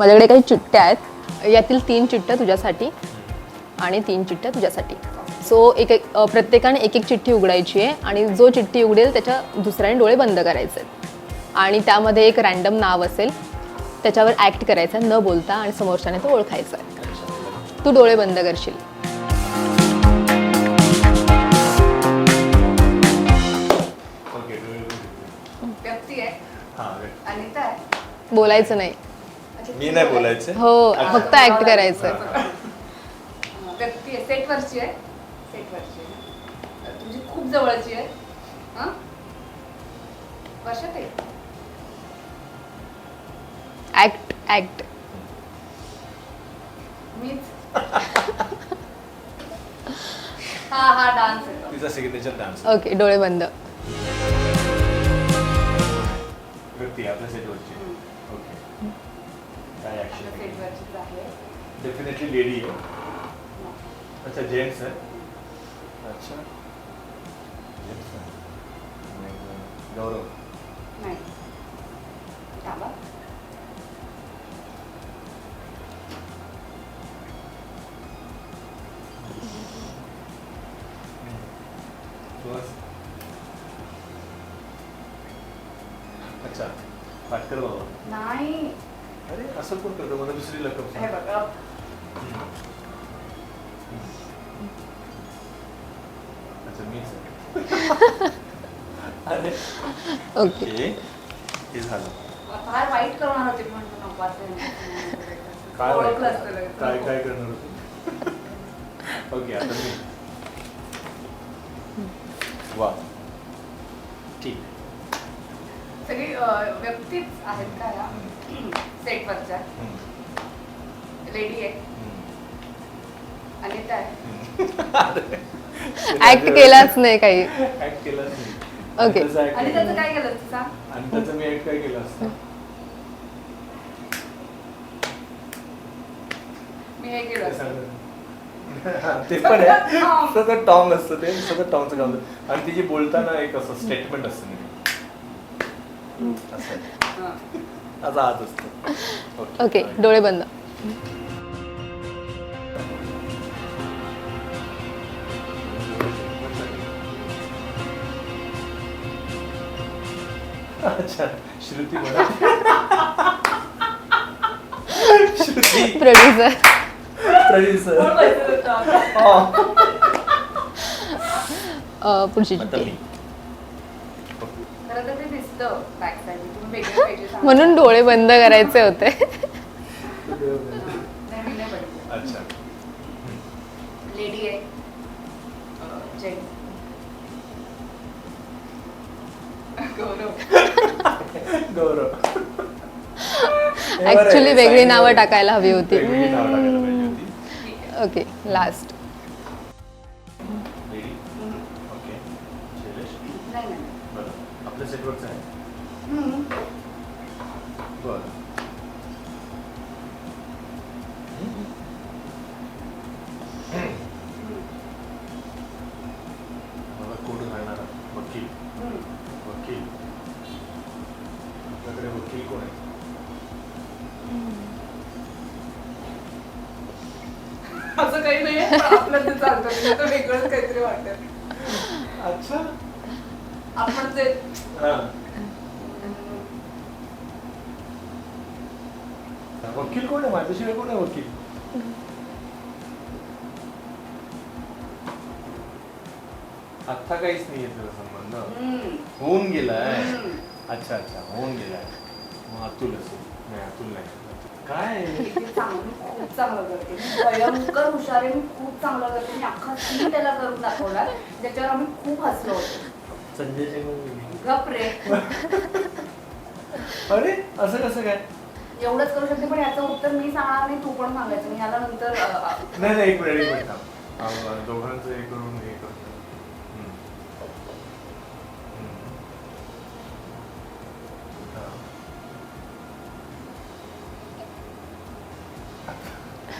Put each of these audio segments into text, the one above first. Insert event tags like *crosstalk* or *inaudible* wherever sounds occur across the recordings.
माझ्याकडे काही चिठ्ठ्या आहेत. यातील तीन चिठ्ठ्या तुझ्यासाठी आणि तीन चिठ्ठ्या तुझ्यासाठी. सो एक एक प्रत्येकाने एक एक चिठ्ठी उघडायची आहे आणि जो चिठ्ठी उघडेल त्याच्या दुसऱ्याने डोळे बंद करायचे आहेत. आणि त्यामध्ये एक रॅन्डम नाव असेल त्याच्यावर ॲक्ट करायचं आहे, न बोलता आणि समोरच्याने तो ओळखायचा आहे. तू डोळे बंद करशील. ओके व्यक्ती आहे. हां अनिता आहे. बोलायचं नाही. मी नाही बोलायचं. हो फक्त ॲक्ट करायचं. आहे अं, व्यक्ती आहे. सेटवरची आहे सेटवरची आहे. तुमची खूप जवळची आहे. हां? वर्षात आहे ॲक्ट ॲक्ट मीच. हा हा डान्स आहे. तिचा सिग्नेचर डान्स ओके डोळे बंद. व्यक्ती आपल्या सेटवरची हम्म. ओके काय डेफिनेटली लेडी आहे. अच्छा जेंट्स आहे? अच्छा. जेंट्स आहे. मग गौरव नाही. थांबा बस अच्छा पाटकर बाबा नाही. अरे असं कोण करतो? मला दुसरी लकब हे सांग. बघा. अच्छा मीच आहे. *laughs* अरे. ओके. ओके हे झालं. फार वाईट करणार होते पण नको असं काय ओळखलं वाईट? असतं लगेच. काय काय करणार होते? ओके आता मी. वा. ठीक. सगळी अं, व्यक्तीच आहेत का या? सेटवरच्या हम्म. लेडी आहे. अनिता आहे ऍक्ट केलाच नाही काही ऍक्ट केलाच नाही Okay. आणि त्याचं. काय केलं तू सांग आणि त्याचं मी ऍक्ट काय केलं असतं मी हे केलं ते असतं. *laughs* ते पण आहे. *laughs* सगळं टॉंग असतं ते सगळं टॉंगचं काम असतं. आणि तिची बोलताना एक असं स्टेटमेंट असतं. असं. हं. असा हात असतो ओके डोळे बंद अच्छा श्रुती प्रोड्युसर प्रोड्युसर? पुढची खरं तर ते दिसतं बॅक साईड तुम्ही वेगळे वेगळे *laughs* सांगा. म्हणून डोळे बंद करायचे होते. नाही, मी नाही बघितलं. अच्छा. लेडी आहे. जेंट्स गौरव. गौरव. ऍक्च्युली वेगळी नावं टाकायला हवी होती. वेगळी नावं टाकायला पाहिजे होती. ठीक आहे. ओके लास्ट आपल्या सेटवरचं आहे. बरं. मला कोण घालणारा वकील. हम्म. वकील. आपल्याकडे वकील कोण आहे? असं काही नाही आपलं ते चालतं तो वेगळंच काहीतरी वाटत अच्छा. आपण ते वकील कोण आहे माझ्याशिवाय कोण आहे वकील आत्ता काहीच नाही तुझा संबंध. होऊन गेलाय. अच्छा अच्छा होऊन गेलाय मग अतुल असेल नाही अतुल नाही काय चांगलं खूप चांगलं करते मी भयंकर हुशार आहे मी खूप चांगलं करते मी अख्खा सीन त्याला करून दाखवला ज्याच्यावर आम्ही खूप हसलो होतो संजय सेगोल गप रे *laughs* अरे असं कसं काय एवढंच करू शकते पण याचं उत्तर मी सांगणार नाही तू पण सांगायचं मी याला नंतर अ, अ, नाही नाही एक मिनिट एक मिनिट थांब. आम्हाला दोघांचं हे करून हे करून हम्म. हम्म. हा.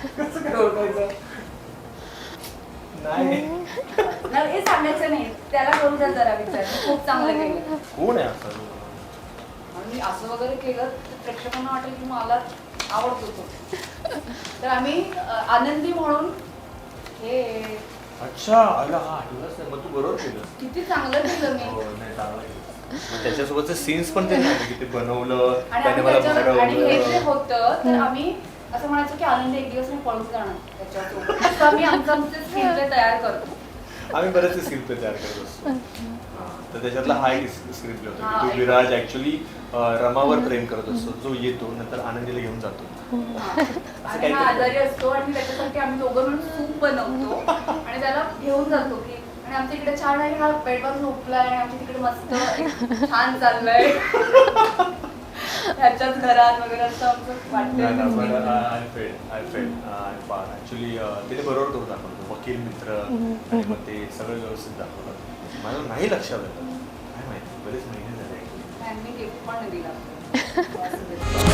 *laughs* कसं काय ओळखायचं नाही. नाही, सांगायचं नाही. त्याला करू द्या जरा विचार. खूप चांगलं केलं. कोण आहे असं? आणि असं वगैरे केलं तर प्रेक्षकांना वाटेल की मला आवडतो तो. तर आम्ही अ, आनंदी म्हणून हे अच्छा अरे हा आठवलंच नाही मग तू बरोबर केलं किती चांगलं केलं मी. हो त्याच्यासोबतचे सीन्स पण ते नाही की ते बनवलं आणि त्याने आम्ही मला त्याच्यावर आणि हे जे भाडवलं होतं तर आम्ही असं म्हणायचो की आनंद एक दिवस मी पळून जाणार असं आम्ही आमचं तयार करतो. आम्ही बरेचसे स्क्रिप्ट तयार करत असतो. हा, तर त्याच्यातला हा एक स्क्रिप्ट होता. हा, की तो. विराज ऍक्च्युली रमावर प्रेम करत असतो. जो येतो नंतर आनंदीला घेऊन जातो. हा. आणि हा आजारी असतो आणि त्याच्यासाठी आम्ही दोघं मिळून सूप बनवतो. आणि त्याला घेऊन जातो की आणि आमच्या इकडे छान आहे हा बेडवर झोपलाय आणि आमच्या तिकडे मस्त छान चाललंय. ह्याच्याच घरात वगैरे असं आमचं वाटतं I fail I fail actually तिने बरोबर करून दाखवतो वकील मित्र आणि मग ते सगळं व्यवस्थित दाखवलं. मला नाही लक्षात आलं. काय माहिती? बरेच महिने झाले. गिफ्ट पण दिला. *laughs*